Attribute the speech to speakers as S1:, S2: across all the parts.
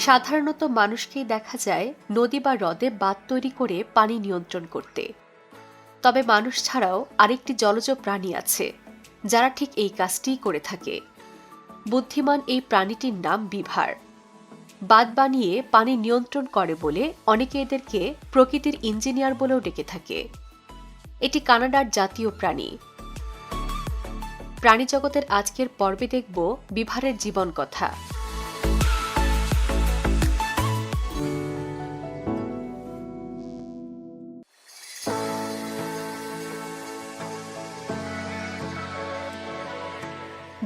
S1: সাধারণত মানুষকেই দেখা যায় নদী বা হ্রদে বাঁধ তৈরি করে পানি নিয়ন্ত্রণ করতে। তবে মানুষ ছাড়াও আরেকটি জলজ প্রাণী আছে, যারা ঠিক এই কাজটিই করে থাকে। বুদ্ধিমান এই প্রাণীটির নাম বিভার। বাঁধ বানিয়ে পানি নিয়ন্ত্রণ করে বলে অনেকে এদেরকে প্রকৃতির ইঞ্জিনিয়ার বলেও ডেকে থাকে। এটি কানাডার জাতীয় প্রাণী। প্রাণী জগতের আজকের পর্বে দেখব বিভারের জীবন কথা।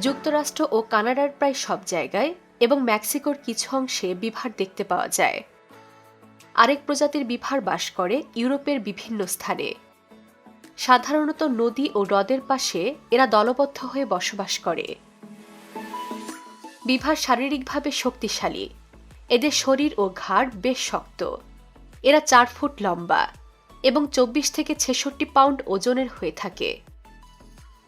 S1: যুক্তরাষ্ট্র ও কানাডার প্রায় সব জায়গায় এবং মেক্সিকোর কিছু অংশে বিভার দেখতে পাওয়া যায়। আরেক প্রজাতির বিভার বাস করে ইউরোপের বিভিন্ন স্থানে। সাধারণত নদী ও হ্রদের পাশে এরা দলবদ্ধ হয়ে বসবাস করে। বিভার শারীরিকভাবে শক্তিশালী। এদের শরীর ও ঘাড় বেশ শক্ত। এরা চার ফুট লম্বা এবং চব্বিশ থেকে ছেষট্টি পাউন্ড ওজনের হয়ে থাকে।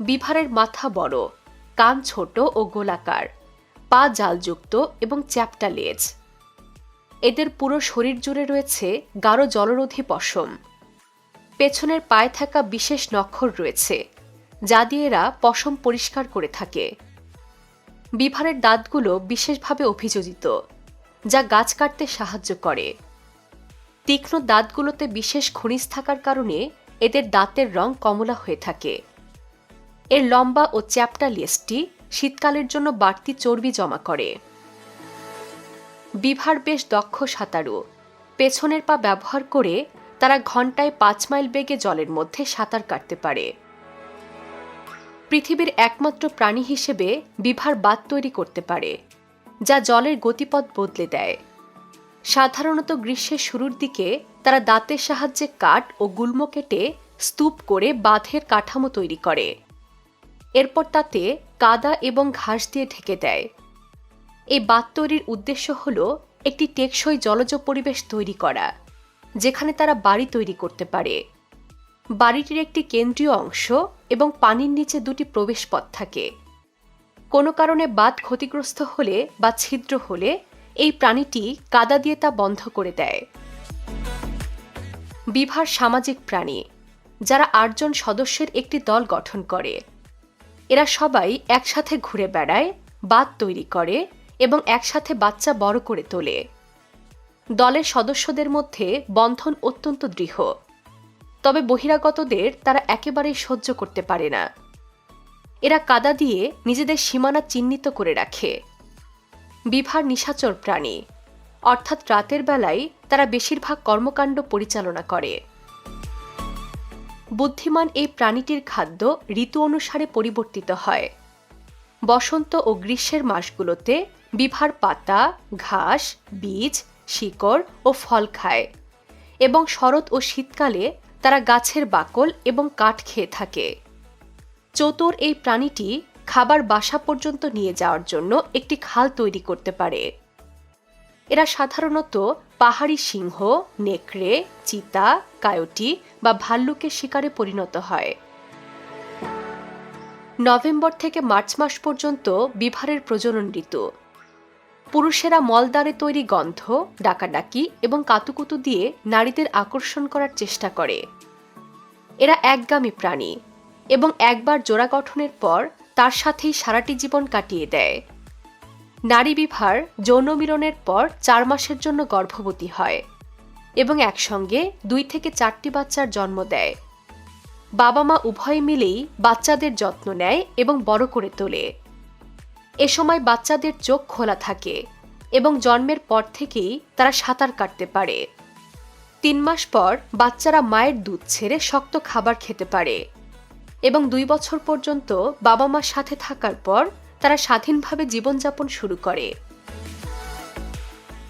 S1: বিভারের মাথা বড়। কান ছোট ও গোলাকার, পা জালযুক্ত এবং চ্যাপ্টা লেজ। এদের পুরো শরীর জুড়ে রয়েছে গাঢ় জলরোধী পশম। পেছনের পায়ে থাকা বিশেষ নক্ষর রয়েছে, যা দিয়ে এরা পশম পরিষ্কার করে থাকে। বিভারের দাঁতগুলো বিশেষভাবে অভিযোজিত, যা গাছ কাটতে সাহায্য করে। তীক্ষ্ণ দাঁতগুলোতে বিশেষ খনিজ থাকার কারণে এদের দাঁতের রং কমলা হয়ে থাকে। এর লম্বা ও চ্যাপ্টা লেসটি শীতকালের জন্য বাড়তি চর্বি জমা করে। বিভার বেশ দক্ষ সাঁতারু। পেছনের পা ব্যবহার করে তারা ঘন্টায় পাঁচ মাইল বেগে জলের মধ্যে সাঁতার কাটতে পারে। পৃথিবীর একমাত্র প্রাণী হিসেবে বিভার বাদ তৈরি করতে পারে, যা জলের গতিপথ বদলে দেয়। সাধারণত গ্রীষ্মের শুরুর দিকে তারা দাঁতের সাহায্যে কাঠ ও গুল্ম কেটে স্তূপ করে বাঁধের কাঠামো তৈরি করে। এরপর তাতে কাদা এবং ঘাস দিয়ে ঢেকে দেয়। এই বাঁধ তৈরির উদ্দেশ্য হল একটি টেকসই জলজ পরিবেশ তৈরি করা, যেখানে তারা বাড়ি তৈরি করতে পারে। বাড়িটির একটি কেন্দ্রীয় অংশ এবং পানির নিচে দুটি প্রবেশপথ থাকে। কোনো কারণে বাঁধ ক্ষতিগ্রস্ত হলে বা ছিদ্র হলে এই প্রাণীটি কাদা দিয়ে তা বন্ধ করে দেয়। বিভার সামাজিক প্রাণী, যারা আটজন সদস্যের একটি দল গঠন করে। এরা সবাই একসাথে ঘুরে বেড়ায় বাদ তৈরি করে এবং একসাথে বাচ্চা বড় করে তোলে। দলের সদস্যদের মধ্যে বন্ধন অত্যন্ত দৃঢ়। তবে বহিরাগতদের তারা একেবারেই সহ্য করতে পারে না। এরা কাদা দিয়ে নিজেদের সীমানা চিহ্নিত করে রাখে। বিভার নিশাচর প্রাণী, অর্থাৎ রাতের বেলায় তারা বেশিরভাগ কর্মকাণ্ড পরিচালনা করে। বুদ্ধিমান এই প্রাণীটির খাদ্য ঋতু অনুসারে পরিবর্তিত হয়। বসন্ত ও গ্রীষ্মের মাসগুলোতে বিভার পাতা, ঘাস, বীজ, শিকড় ও ফল খায় এবং শরৎ ও শীতকালে তারা গাছের বাকল এবং কাঠ খেয়ে থাকে। চতুর এই প্রাণীটি খাবার বাসা পর্যন্ত নিয়ে যাওয়ার জন্য একটি খাল তৈরি করতে পারে। এরা সাধারণত পাহাড়ি সিংহ, নেকড়ে, চিতা, কায়োটি বা ভাল্লুকের শিকারে পরিণত হয়। নভেম্বর থেকে মার্চ মাস পর্যন্ত বিভারের প্রজনন ঋতু। পুরুষেরা মলদারে তৈরি গন্ধ, ডাকাডাকি এবং কাতুকুতু দিয়ে নারীদের আকর্ষণ করার চেষ্টা করে। এরা একগামী প্রাণী এবং একবার জোড়া গঠনের পর তার সাথেই সারাটি জীবন কাটিয়ে দেয়। নারী বিভার যৌন মিলনের পর চার মাসের জন্য গর্ভবতী হয় এবং একসঙ্গে দুই থেকে চারটি বাচ্চার জন্ম দেয়। বাবা মা উভয় মিলেই বাচ্চাদের যত্ন নেয় এবং বড় করে তোলে। এ সময় বাচ্চাদের চোখ খোলা থাকে এবং জন্মের পর থেকেই তারা সাঁতার কাটতে পারে। তিন মাস পর বাচ্চারা মায়ের দুধ ছেড়ে শক্ত খাবার খেতে পারে এবং দুই বছর পর্যন্ত বাবা মার সাথে থাকার পর তারা স্বাধীনভাবে জীবনযাপন শুরু করে।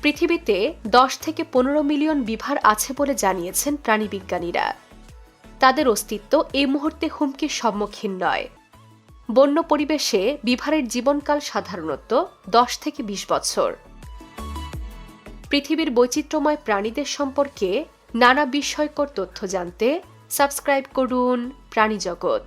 S1: পৃথিবীতে দশ থেকে পনেরো মিলিয়ন বিভার আছে বলে জানিয়েছেন প্রাণীবিজ্ঞানীরা তাদের অস্তিত্ব এই মুহূর্তে হুমকির সম্মুখীন নয়। বন্য পরিবেশে বিভারের জীবনকাল সাধারণত দশ থেকে বিশ বছর। পৃথিবীর বৈচিত্র্যময় প্রাণীদের সম্পর্কে নানা বিস্ময়কর তথ্য জানতে সাবস্ক্রাইব করুন প্রাণী জগৎ।